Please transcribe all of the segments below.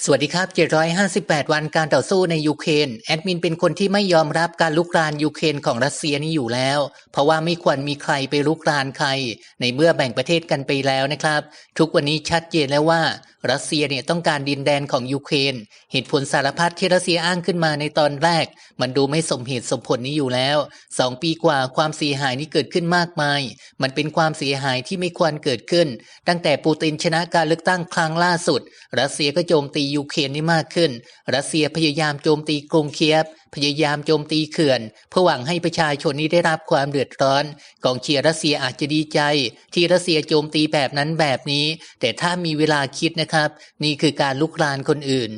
สวัสดีครับ 758 วันการต่อสู้ในยูเครนแอดมินเป็นคนที่ไม่ยอมรับการลุกรานยูเครนของรัสเซียนี้อยู่แล้ว เพราะว่าไม่ควรมีใครไปลุกรานใคร ในเมื่อแบ่งประเทศกันไปแล้วนะครับ ทุกวันนี้ชัดเจนแล้วว่ารัสเซียเนี่ยต้องการดินแดนของยูเครน เหตุผลสารพัดที่รัสเซียอ้างขึ้นมาในตอนแรก มันดูไม่สมเหตุสมผลนี้อยู่แล้วสองปีกว่าความเสียหายนี้เกิดขึ้นมากมาย มันเป็นความเสียหายที่ไม่ควรเกิดขึ้น ตั้งแต่ปูตินชนะการเลือกตั้งครั้งล่าสุด รัสเซียก็โจมตียูเครนนี่มากขึ้น รัสเซียพยายามโจมตีกรุงเคียฟพยายามโจมตีเขื่อน เพื่อหวังให้ประชาชนนี้ได้รับความเดือดร้อน กองเชียร์รัสเซียอาจจะดีใจ ที่รัสเซียโจมตีแบบนั้นแบบนี้ แต่ถ้ามีเวลาคิดนะครับ นี่คือการลุกรานคนอื่น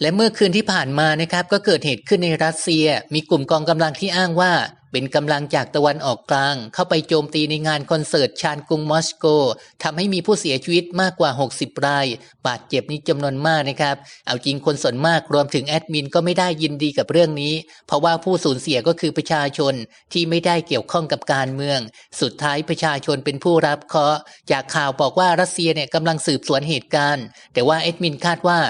และเมื่อคืนที่ผ่านมานะครับก็เกิดเหตุขึ้นในรัสเซีย มีกลุ่มกองกำลังที่อ้างว่า เป็นกำลังจากตะวันออกกลาง เข้าไปโจมตีในงานคอนเสิร์ตชานกรุงมอสโกทำให้มีผู้เสียชีวิตมากกว่า 60 ราย บาดเจ็บนี้จำนวนมากนะครับ เอาจริงคนส่วนมากรวมถึงแอดมินก็ไม่ได้ยินดีกับเรื่องนี้ เพราะว่าผู้สูญเสียก็คือประชาชนที่ไม่ได้เกี่ยวข้องกับการเมือง สุดท้ายประชาชนเป็นผู้รับเคราะห์จากข่าวบอกว่ารัสเซียเนี่ยกำลังสืบสวนเหตุการณ์ แต่ว่าแอดมินคาดว่า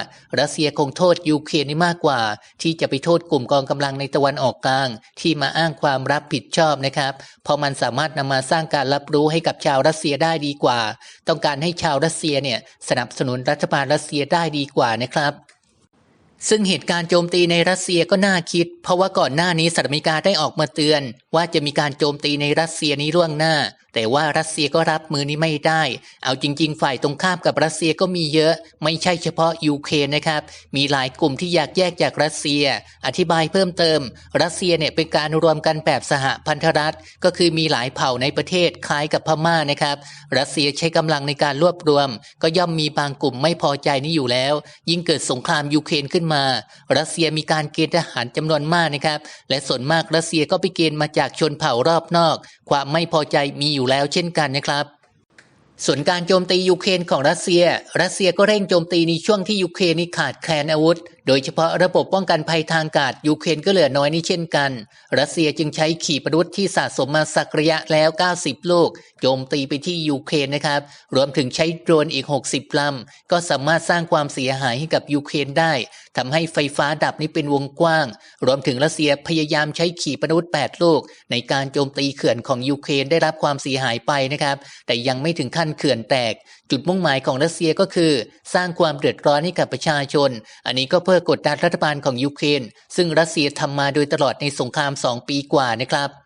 รัสเซียคงโทษยูเครนนี่มากกว่า ที่จะไปโทษกลุ่มกองกำลังในตะวันออกกลาง ที่มาอ้างความรับผิดชอบนะครับ เพราะมันสามารถนำมาสร้างการรับรู้ให้กับชาวรัสเซียได้ดีกว่า ต้องการให้ชาวรัสเซียเนี่ยสนับสนุนรัฐบาลรัสเซียได้ดีกว่านะครับซึ่งเหตุการณ์โจมตีในรัสเซียก็น่าคิด เพราะว่าก่อนหน้านี้สหรัฐอเมริกาได้ออกมาเตือน ว่าจะมีการโจมตีในรัสเซียนี้ล่วงหน้า แต่ว่ารัสเซียก็รับมือนี้ไม่ได้ เอาจริง ๆ ฝ่ายตรงข้ามกับรัสเซียก็มีเยอะ ไม่ใช่เฉพาะยูเครนนะครับ มีหลายกลุ่มที่อยากแยกจากรัสเซีย อธิบายเพิ่มเติม รัสเซียเนี่ยเป็นการรวมกันแบบสหพันธรัฐ ก็คือมีหลายเผ่าในประเทศคล้ายกับพม่านะครับ รัสเซียใช้กำลังในการรวบรวม ก็ย่อมมีบางกลุ่มไม่พอใจนี้อยู่แล้ว ยิ่งเกิดสงครามยูเครนขึ้นมา รัสเซียมีการเกณฑ์ทหารจำนวนมากนะครับ และส่วนมากรัสเซียก็ไปเกณฑ์มาจากชนเผ่ารอบนอก ความไม่พอใจมีอยู่อยู่แล้วเช่นกันนะครับ ส่วนการโจมตียูเครนของรัสเซีย รัสเซียก็เร่งโจมตีในช่วงที่ยูเครนนี่ขาดแคลนอาวุธ โดยเฉพาะระบบป้องกันภัยทางอากาศยูเครนก็เหลือน้อยนี่เช่นกัน รัสเซียจึงใช้ขีปนาวุธที่สะสมมาสักระยะแล้ว 90 ลูก โจมตีไปที่ยูเครนนะครับ รวมถึงใช้โดรนอีก 60ลำก็สามารถสร้างความเสียหายให้กับยูเครนได้ ทำให้ไฟฟ้าดับนี่เป็นวงกว้าง รวมถึงรัสเซียพยายามใช้ขีปนาวุธ8ลูก ในการโจมตีเขื่อนของยูเครนได้รับความเสียหายไปนะครับ แต่ยังไม่ถึงขั้นเขื่อนแตก จุดมุ่งหมายของรัสเซียก็คือ สร้างความเดือดร้อนให้กับประชาชน อันนี้ก็เพื่อกดดันรัฐบาลของยูเครนซึ่งรัสเซียทำมาโดยตลอดในสงคราม 2 ปีกว่านะครับ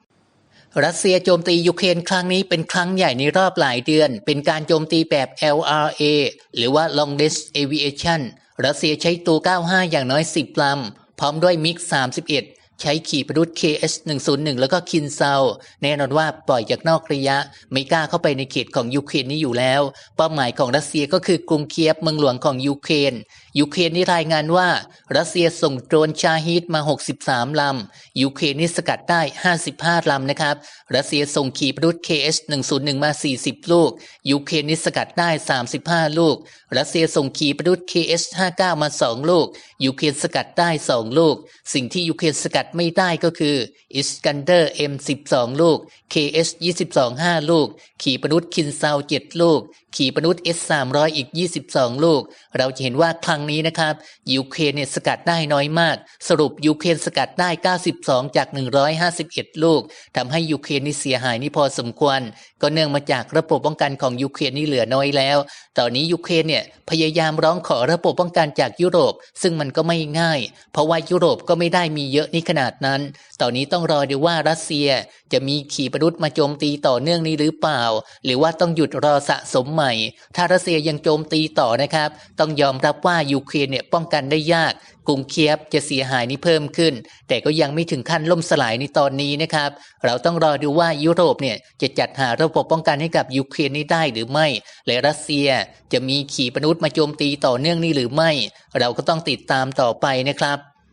รัสเซียโจมตียูเครนครั้งนี้เป็นครั้งใหญ่ในรอบหลายเดือน เป็นการโจมตีแบบ LRA หรือว่า Long Range Aviation รัสเซียใช้ตู 95 อย่างน้อย 10 ลำ พร้อมด้วยมิก 31 ใช้ขี่ปนาวุธ KS-101 แล้วก็คินเซาแน่นอนว่าปล่อยจากนอกระยะ ไม่กล้าเข้าไปในเขตของยูเครนนี้อยู่แล้ว เป้าหมายของรัสเซียก็คือกรุงเคียฟเมืองหลวงของยูเครน ยูเครนนี่รายงานว่า รัสเซียส่งโดรนชาฮิดมา 63 ลำ ยูเครนนี่สกัดได้ 55 ลำนะครับ รัสเซียส่งขีปนาวุธ KS-101 มา 40 ลูก ยูเครนนี่สกัดได้ 35 ลูก รัสเซียส่งขีปนาวุธ KS-59 มา 2 ลูก ยูเครนสกัดได้ 2 ลูก สิ่งที่ยูเครนสกัดไม่ได้ก็คืออิสกันเดอร์ M12 ลูก KS-22 5 ลูก ขีปนาวุธคินเซา7ลูก ขีปนาวุธ S300 อีก 22 ลูก เราจะเห็นว่าครั้งนี้นะครับยูเครนเนี่ยสกัดได้น้อยมาก สรุปยูเครนสกัดได้ 92 จาก 151 ลูกทำให้ยูเครนนี่เสียหายนี่พอสมควร ก็เนื่องมาจากระบบป้องกันของยูเครนนี่เหลือน้อยแล้ว ตอนนี้ยูเครนเนี่ยพยายามร้องขอระบบป้องกันจากยุโรป ซึ่งมันก็ไม่ง่าย เพราะว่ายุโรปก็ไม่ได้มีเยอะนี่ขนาดนั้น ตอนนี้ต้องรอดูว่ารัสเซียจะมีขีปนาวุธมาโจมตีต่อเนื่องนี้หรือเปล่า หรือว่าต้องหยุดรอสะสมใหม่ ถ้ารัสเซียยังโจมตีต่อนะครับ ต้องยอมรับว่ายูเครนเนี่ยป้องกันได้ยากกรุงเคียบจะเสียหายนี้เพิ่มขึ้น แต่ก็ยังไม่ถึงขั้นล่มสลายในตอนนี้นะครับ เราต้องรอดูว่ายุโรปเนี่ยจะจัดหาระบบป้องกันให้กับยูเครนนี้ได้หรือไม่ และรัสเซียจะมีขีปนาวุธมาโจมตีต่อเนื่องนี้หรือไม่ เราก็ต้องติดตามต่อไปนะครับ